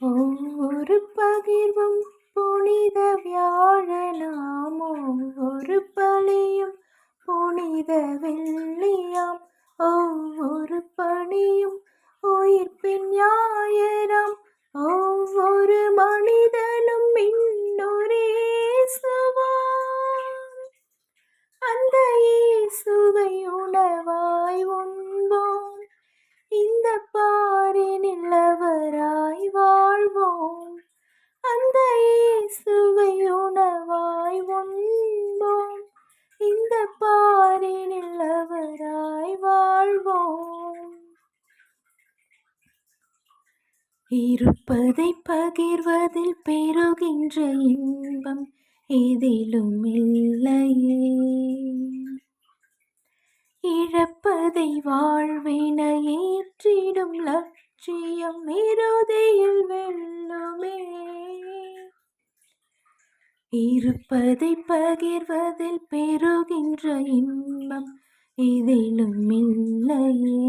ஒவ்வொரு பகிர்வும் புனித வியாழனாம். ஒவ்வொரு பலியும் புனித வெள்ளியாம். ஒவ்வொரு பணியும் உயிர்ப்பின் ஞாயிறாம். இருப்பதை பகிர்வதில் பெறுகின்ற இன்பம் எதிலும் இல்லையே. இழப்பதை வாழ்வின ஏற்றிடும் லட்சியம் இருதையில் வெல்லுமே. இருப்பதை பகிர்வதில் பெறுகின்ற இன்பம் எதிலும் இல்லையே.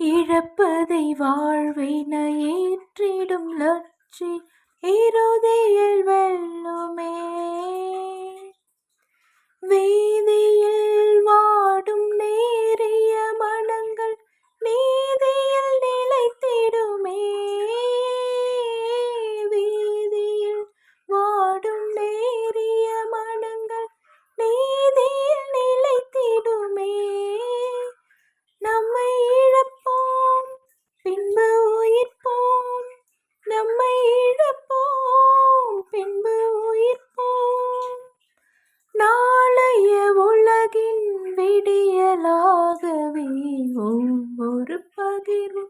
இழப்பதை வாழ்வை ஏற்றிடும் லட்சி இறுதியில் வெல்லுமே. வீதியில் ஒவ்வொரு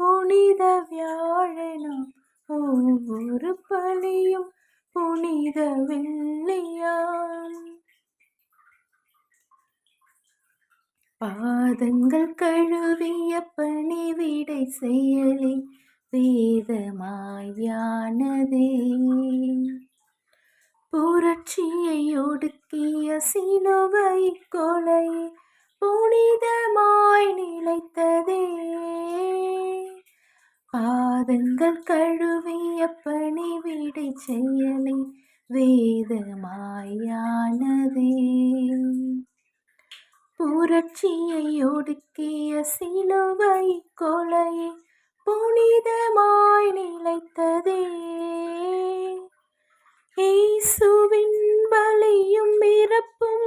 புனித வியாழனும் ஒவ்வொரு பலியும் புனித வெள்ளியாம். பாதங்கள் கழுவிய பணிவிடை செயலி வேதமாயானதே புரட்சியை ஒடுக்கிய சிலுவை கொலை புனிதமாய் நிலைத்ததே. பாதங்கள் கழுவிய பணிவிடை செயலை வேதமாயானதே. புரட்சியை ஒடுக்கிய சிலுவை கொலை புனிதமாய் நிலைத்ததே. இயேசுவின் பலியும் இறப்பும்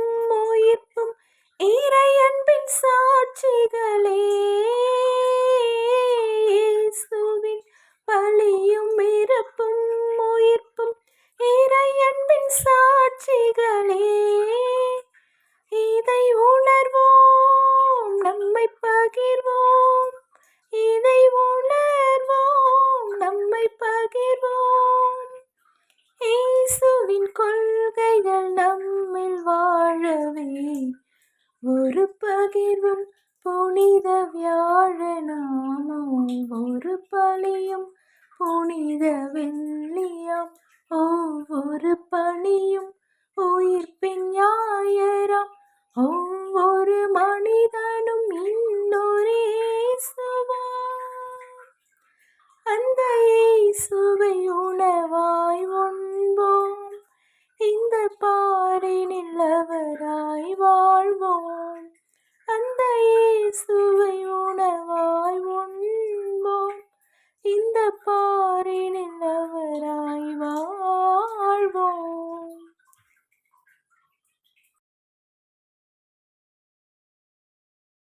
சாட்சிகளே இயேசுவின் பலியும் இறப்பும் உயிர்ப்பும் இறையன்பின் சாட்சிகளே. இதை உணர்வோம் நம்மை பகிர்வோம். இதை உணர்வோம் நம்மை பகிர்வோம். இயேசுவின் கொள்கைகள் நம் ஒரு பகிர்வும் புனித வியாழனாமோ ஒரு பலியும் புனித வெள்ளியாம் ஒவ்வொரு பணியும் உயிர்ப்பின் ஞாயிறாம் ஒவ்வொரு மனிதனும் இன்னொரு அந்த இயேசுவை உணவாய் உண்போம். இந்த பா இயேசுவை